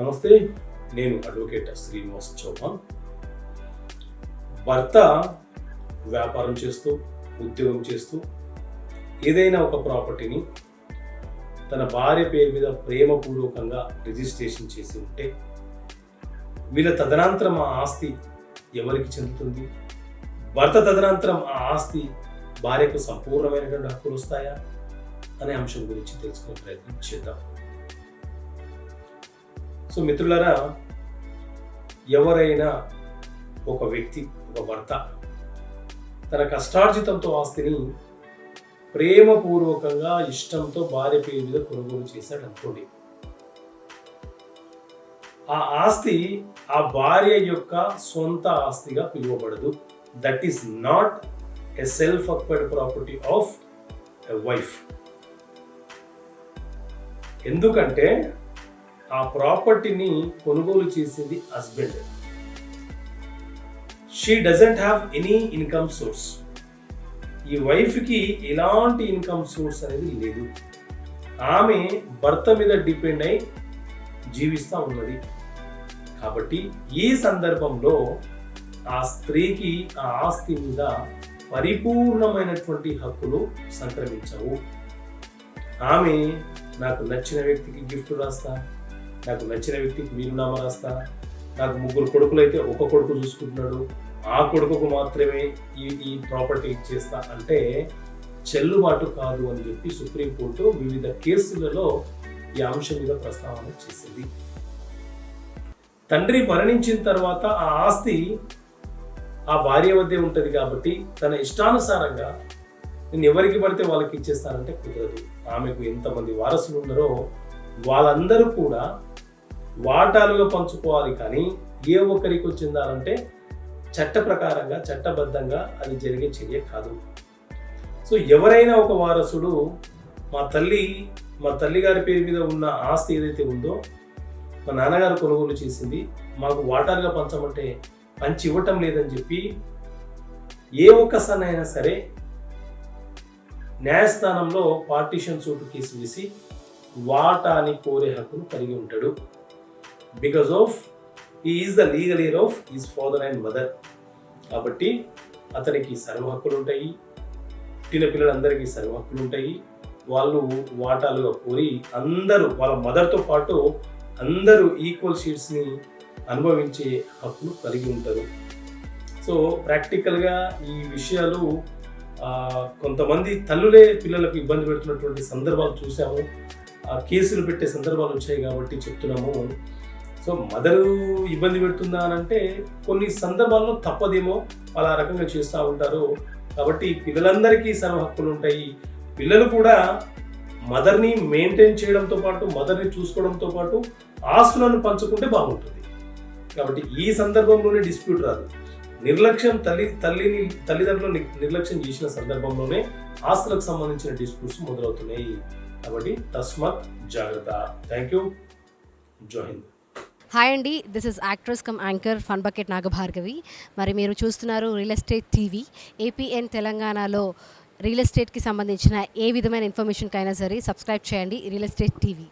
నమస్తే నేను అడ్వకేట్ శ్రీనివాస్ చౌహాన్. భర్త వ్యాపారం చేస్తూ ఉద్యోగం చేస్తూ ఏదైనా ఒక ప్రాపర్టీని తన భార్య పేరు మీద ప్రేమపూర్వకంగా రిజిస్ట్రేషన్ చేసి ఉంటే వీళ్ళ తదనంతరం ఆ ఆస్తి ఎవరికి చెందుతుంది? భర్త తదనంతరం ఆ ఆస్తి భార్యకు సంపూర్ణమైనటువంటి హక్కులు వస్తాయా? అనే అంశం గురించి తెలుసుకునే ప్రయత్నం చేద్దాం. సో మిత్రులారా ఎవరైనా ఒక వ్యక్తి ఒక భర్త తన కష్టార్జితంతో ఆస్తిని ప్రేమపూర్వకంగా ఇష్టంతో భార్య పేరు మీద కొనుగోలు చేశాడు అనుకోండి. ఆ ఆస్తి ఆ భార్య యొక్క సొంత ఆస్తిగా పిలువబడదు. That is not a self acquired property of a wife ఎందుకంటే ఆ ప్రాపర్టీని కొనుగోలు చేసింది husband. She doesn't have any income source ఈ వైఫ్కి ఎలాంటి ఇన్కమ్ సోర్స్ అనేది లేదు. ఆమె భర్త మీద డిపెండ్ అయి జీవిస్తూ ఉన్నది. కాబట్టి ఈ సందర్భంలో ఆ స్త్రీకి ఆ ఆస్తి మీద పరిపూర్ణమైనటువంటి హక్కులు సంక్రమించవు. ఆమె నాకు నచ్చిన వ్యక్తికి గిఫ్ట్ రాస్తా నాకు నచ్చిన వ్యక్తికి వీరునామా రాస్తా. నాకు ముగ్గురు కొడుకులు అయితే ఒక కొడుకు చూసుకుంటున్నాడు. ఆ కొడుకుకు మాత్రమే ఈ ఈ ప్రాపర్టీ ఇచ్చేస్తా. అంటే చెల్లుబాటు కాదు అని చెప్పి సుప్రీంకోర్టు వివిధ కేసులలో ఈ అంశం మీద ప్రస్తావన చేసింది. తండ్రి మరణించిన తర్వాత ఆ ఆస్తి ఆ భార్య వద్దే ఉంటుంది కాబట్టి తన ఇష్టానుసారంగా నేను ఎవరికి పడితే వాళ్ళకి ఇచ్చేస్తానంటే కుదరదు. ఆమెకు ఎంతమంది వారసులు ఉన్నారో వాళ్ళందరూ కూడా వాటాలుగా పంచుకోవాలి కానీ ఏ ఒక్కరికి చెందాలంటే చట్ట ప్రకారంగా చట్టబద్ధంగా అది జరిగే చర్య కాదు. సో ఎవరైనా ఒక వారసుడు మా తల్లి మా తల్లి గారి పేరు మీద ఉన్న ఆస్తి ఏదైతే ఉందో మా నాన్నగారు కొనుగోలు చేసింది మాకు వాటాలుగా పంచమంటే పంచి ఇవ్వటం లేదని చెప్పి ఏ ఒక్కసారైనా సరే న్యాయస్థానంలో పార్టీషన్ సూటు కేసు వేసి వాటాని కోరే హక్కును కలిగి ఉంటాడు. బికాస్ ఆఫ్ ఈ is the legal heir of his father and mother కాబట్టి అతనికి సర్వ హక్కులు ఉంటాయి. పుట్టిన పిల్లలందరికీ సర్వ హక్కులు ఉంటాయి. వాళ్ళు వాటాలుగా కోరి అందరూ వాళ్ళ మదర్తో పాటు అందరూ ఈక్వల్ షీట్స్ని అనుభవించే హక్కులు కలిగి ఉంటారు. సో ప్రాక్టికల్గా ఈ విషయాలు కొంతమంది తల్లులే పిల్లలకు ఇబ్బంది పెడుతున్నటువంటి సందర్భాలు చూసాము. ఆ, కేసులు పెట్టే సందర్భాలు వచ్చాయి కాబట్టి చెప్తున్నాము. సో మదరు ఇబ్బంది పెడుతుందా అని అంటే కొన్ని సందర్భాల్లో తప్పదేమో అలా రకంగా చేస్తూ ఉంటారు. కాబట్టి పిల్లలందరికీ సర్వ హక్కులు ఉంటాయి. పిల్లలు కూడా మదర్ని మెయింటైన్ చేయడంతో పాటు మదర్ని చూసుకోవడంతో పాటు ఆస్తులను పంచుకుంటే బాగుంటుంది. కాబట్టి ఈ సందర్భంలోనే డిస్ప్యూట్ రాదు. నిర్లక్ష్యం తల్లి తల్లిని తల్లిదండ్రులు ని- నిర్లక్ష్యం చేసిన సందర్భంలోనే ఆస్తులకు సంబంధించిన డిస్ప్యూట్స్ మొదలవుతున్నాయి. కాబట్టి తస్మత్ జాగ్రత్త. థ్యాంక్ యూ జోహింద్ హాయ్ అండి this is actress cum anchor fun bucket Nagabhargavi మరి మీరు చూస్తున్నారు రియల్ ఎస్టేట్ టీవీ ఏపీఎన్ తెలంగాణలో రియల్ ఎస్టేట్కి సంబంధించిన ఏ విధమైన ఇన్ఫర్మేషన్కైనా సరే సబ్స్క్రైబ్ చేయండి రియల్ ఎస్టేట్ టీవీ